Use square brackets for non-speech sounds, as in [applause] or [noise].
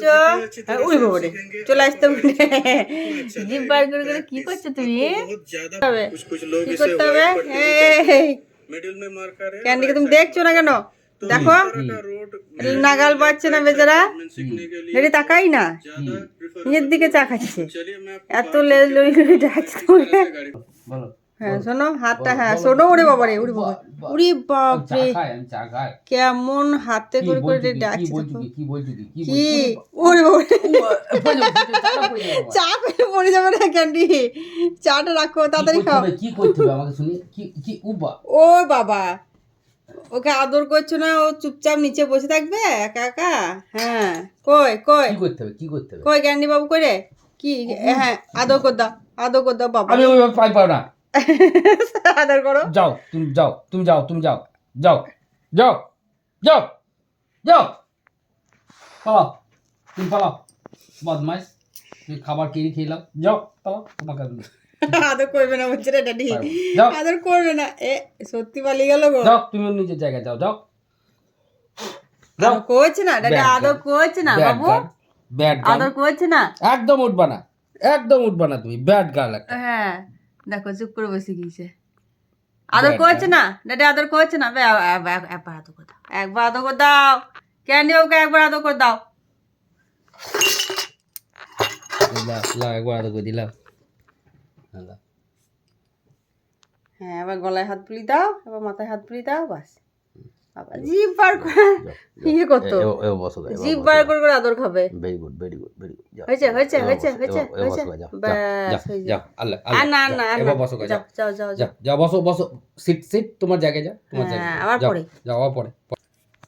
করছ হ্যাঁ, উড়ে বাবা চলে আসতে বলে বার করে করে কি করছ তুমি? কি করতে হবে? ক্যান্ডিকে তুমি দেখছ না কেন? দেখো। নাগাল পাচ্ছে না বেচারা। এটি তাকাই না। নিজের দিকে চা চাকাচ্ছে এত লে- লই লই ডাকছে তোমাকে বলো। হ্যাঁ শোনো হাতটা হ্যাঁ শোনো ওরে বাবা রে বাবা। বাপ কেমন হাতে করে করে ডাকছে। কি? ওরে বাবা। রে। পড়ে যাব। চা পেলে না। ক্যান্ডি। চাটা রাখো তাড়াতাড়ি করতে খাও। কি করতে হবে আমাকে শুনি? কি কি উবা ও বাবা ওকে আদর করছ না ও চুপচাপ নিচে বসে থাকবে? একা একা? হ্যাঁ। কই কই? কি করতে হবে? কি করতে হবে? কই ক্যান্ডি বাবু করে কি? হ্যাঁ আদর কর দাও আদর কর দাও বাবা। আমি ওইভাবে পাই পাও না। [laughs] আদর করো। যাও তুমি যাও তুমি যাও তুমি যাও যাও যাও যাও যাও। পালাও তুমি পালাও। বদমাইশ তুমি খাবার কিনে খেয়ে নাও। যাও পালাও তোমাকে আদর করবে না বলছে রে ড্যাডি। আদর করবে না। এ সত্যি পালিয়ে গেল গো। যাও তুমি নিজের জায়গায় যাও যাও। যাও। আদর করছে না ড্যাডি আদর. করছে না ব্যাড বাবু। ব্যাড আদর করছে না। একদম উঠবা না একদম উঠবা না তুমি ব্যাড গার্ল একটা। হ্যাঁ। দেখো চুপ করে বসে গিয়েছে। আদর করছে না? ড্যাডি আদর করছে না? একবার আদর করে দাও। একবার আদর করে দাও। ক্যান্ডি ওকে একবার আদর করে দাও। একবার আদর করে দিলাম হ্যাঁ এবার গলায় হাত পুলি দাও এবার মাথায় হাত পুলি দাও বাস। বাবা জিভ বার করে ইয়ে করতো। জিভ বার করে করে আদর খাবে। Very good very good very good হয়েছে, হয়েছে, হয়েছে, হয়েছে, হয়েছে। যাও। আল্লাহ আর না না এবার বসো যাও। যাও যাও যাও বসো বসো। সিট সিট তোমার জায়গায় যাও তোমার হ্যাঁ, জায়গায় আবার পরে। যাও আবার পরে।